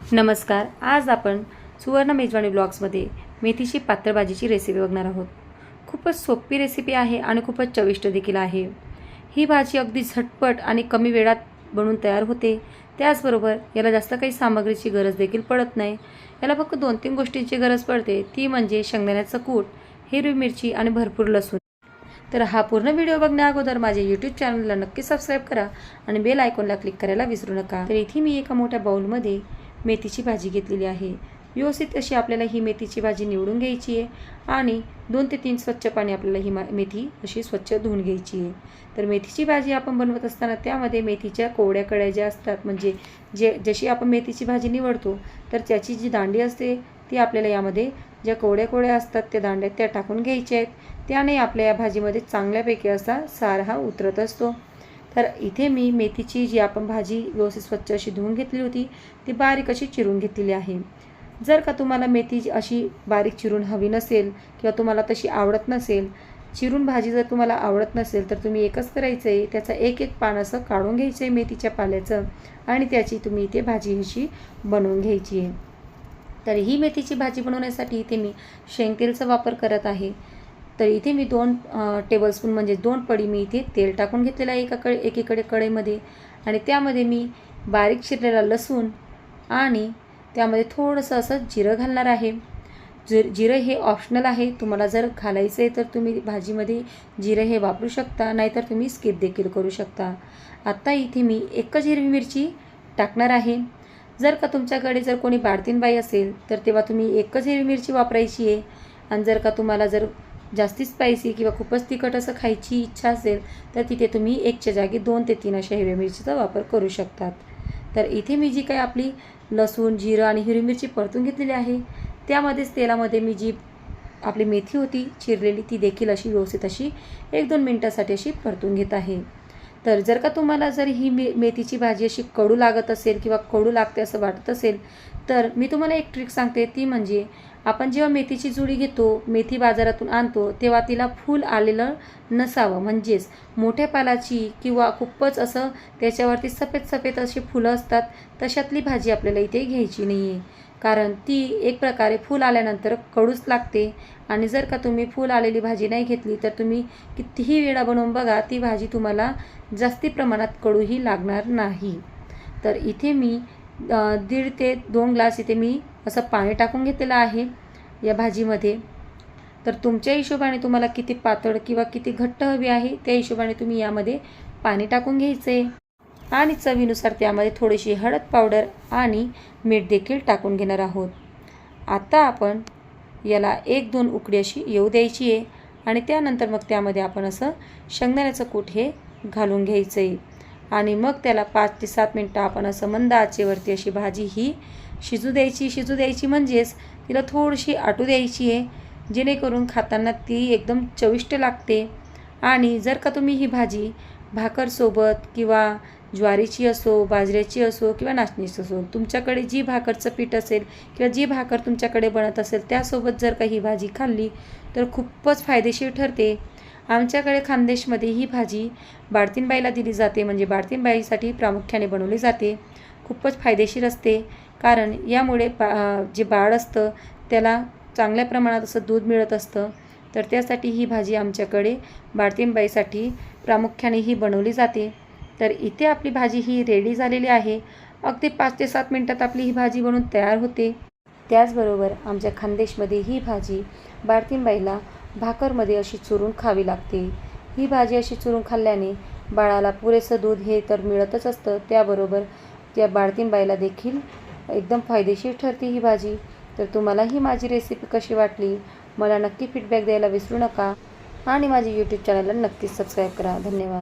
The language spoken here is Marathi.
नमस्कार आज आपण सुवर्ण मेजवानी ब्लॉग्समध्ये मेथीची पातळ भाजीची रेसिपी बघणार आहोत. खूपच सोपी रेसिपी आहे आणि खूपच चविष्ट देखील आहे. ही भाजी अगदी झटपट आणि कमी वेळात बनवून तयार होते. त्याचबरोबर याला जास्त काही सामग्रीची गरज देखील पडत नाही. याला फक्त दोन तीन गोष्टींची गरज पडते. ती म्हणजे शेंगदाण्याचं कूट हिरवी मिरची आणि भरपूर लसूण. तर हा पूर्ण व्हिडिओ बघण्या अगोदर माझ्या यूट्यूब चॅनलला नक्की सबस्क्राईब करा आणि बेल आयकॉनला क्लिक करायला विसरू नका. तर इथे मी एका मोठ्या बाऊलमध्ये मेथीची भाजी घेतलेली आहे. व्यवस्थित अशी आपल्याला ही मेथीची भाजी निवडून घ्यायची आहे आणि दोन ते तीन स्वच्छ पाणी आपल्याला ही मा मेथी अशी स्वच्छ धुवून घ्यायची आहे. तर मेथीची भाजी आपण बनवत असताना त्यामध्ये मेथीच्या कोवड्या कड्या ज्या असतात म्हणजे जे जशी आपण मेथीची भाजी निवडतो तर त्याची जी दांडी असते ती आपल्याला यामध्ये ज्या कोवड्या कोवड्या असतात त्या दांड्या त्या टाकून घ्यायच्या आहेत. त्याने आपल्या या भाजीमध्ये चांगल्यापैकी असा सार हा उतरत असतो. तर इथे मी मेथीची जी आपण भाजी व्यवस्थित स्वच्छ अशी धुवून घेतली होती ती बारीक अशी चिरून घेतलेली आहे. जर का तुम्हाला मेथी अशी बारीक चिरून हवी नसेल किंवा तुम्हाला तशी आवडत नसेल चिरून भाजी जर तुम्हाला आवडत नसेल तर तुम्ही एकच करायचं आहे त्याचा एक एक पान असं काढून घ्यायचं आहे मेथीच्या पाल्याचं आणि त्याची तुम्ही इथे भाजी अशी बनवून घ्यायची आहे. तर ही मेथीची भाजी बनवण्यासाठी इथे मी शेंगतेलचा वापर करत आहे. तर इथे मी दोन टेबलस्पून म्हणजे दोन पडी मी इथे तेल टाकून घेतलेलं आहे एका कडे एकीकडे कढईमध्ये. आणि त्यामध्ये मी बारीक चिरलेला लसूण आणि त्यामध्ये थोडंसं असं जिरं घालणार आहे. जिर जिरं हे ऑप्शनल आहे तुम्हाला जर घालायचं आहे तर तुम्ही भाजीमध्ये जिरं हे वापरू शकता नाहीतर तुम्ही स्किप देखील करू शकता. आत्ता इथे मी एकच हिरवी मिरची टाकणार आहे. जर का तुमच्याकडे जर कोणी बाळतीनबाई असेल तर तेव्हा तुम्ही एकच हिरवी मिरची वापरायची आहे. आणि जर का तुम्हाला जर जास्ती स्पायसी किंवा खूपच तिखट असं खायची इच्छा असेल तर तिथे तुम्ही एकच्या जागी दोन ते तीन अशा हिरव्या मिरचीचा वापर करू शकतात. तर इथे मी जी काही आपली लसूण जिरं आणि हिरवी मिरची परतून घेतलेली आहे त्यामध्येच तेलामध्ये मी जी आपली मेथी होती चिरलेली ती देखील अशी व्यवस्थित अशी एक दोन मिनटासाठी अशी परतून घेत आहे. तर जर का तुम्हाला जर ही मे मेथीची भाजी अशी कडू लागत असेल किंवा कडू लागते असं वाटत असेल तर मी तुम्हाला एक ट्रिक सांगते. ती म्हणजे आपण जेव्हा मेथीची जुडी घेतो मेथी बाजारातून आणतो तेव्हा तिला फूल आलेलं नसावं. म्हणजेच मोठ्या पालाची किंवा खूपच असं त्याच्यावरती सफेद सफेद अशी फुलं असतात तशातली भाजी आपल्याला इथे घ्यायची नाही आहे कारण ती एक प्रकारे फूल आल्यानंतर कडूच लागते. आणि जर का तुम्ही फूल आलेली भाजी नाही घेतली तर तुम्ही कितीही वेळा बनवून बघा ती भाजी तुम्हाला जास्ती प्रमाणात कडूही लागणार नाही. तर इथे मी दीड ते दोन ग्लास इथे मी असं पाणी टाकून घेतलेलं आहे या भाजीमध्ये. तर तुमच्या हिशोबाने तुम्हाला किती पातळ किंवा किती घट्ट हवी आहे त्या हिशोबाने तुम्ही यामध्ये पाणी टाकून घ्यायचं. आहे आणि चवीनुसार त्यामध्ये थोडीशी हळद पावडर आणि मीठ देखील टाकून घेणार आहोत. आता आपण याला एक दोन उकडी अशी येऊ द्यायची आहे आणि त्यानंतर मग त्यामध्ये आपण असं शेंगदाण्याचं कूट हे घालून घ्यायचं आहे आणि मग त्याला पाच ते सात मिनटं आपण असं मंद आचेवरती अशी भाजी ही शिजू द्यायची. शिजू द्यायची म्हणजेच तिला थोडीशी आटू द्यायची आहे. जेणेकरून खाताना ती एकदम चविष्ट लागते. आणि जर का तुम्ही ही भाजी भाकरसोबत किंवा ज्वारीची असो बाजऱ्याची असो किंवा नाचणीची असो तुमच्याकडे जी भाकरचं पीठ असेल किंवा जी भाकर तुमच्याकडे बनत असेल त्यासोबत जर का ही भाजी खाल्ली तर खूपच फायदेशीर ठरते. आमच्याकडे खानदेशमध्ये ही भाजी बाळतीनबाईला दिली जाते म्हणजे बाळतीनबाईसाठी प्रामुख्याने बनवली जाते. खूपच फायदेशीर असते कारण यामुळे बा जे बाळ असतं त्याला चांगल्या प्रमाणात असं दूध मिळत असतं. तर त्यासाठी ही भाजी आमच्याकडे बाळतीनबाईसाठी प्रामुख्याने ही बनवली जाते. तर इथे आपली भाजी ही रेडी झालेली आहे. अगदी पाच ते सात मिनटात आपली ही भाजी बनून तयार होते. त्याचबरोबर आमच्या खानदेशमध्ये ही भाजी बाळतीनबाईला भाकरमध्ये अशी चुरून खावी लागते. ही भाजी अशी चुरून खाल्ल्याने बाळाला पुरेसं दूध हे तर मिळतच असतं. त्याबरोबर त्या बाळतीनबाईला देखील एकदम फायदेशीर ठरते ही भाजी. तर तुम्हाला ही माझी रेसिपी कशी वाटली? मला नक्की फीडबॅक द्यायला विसरू नका. आणि माझे यूट्यूब चॅनलला नक्कीच सबस्क्राईब करा. धन्यवाद.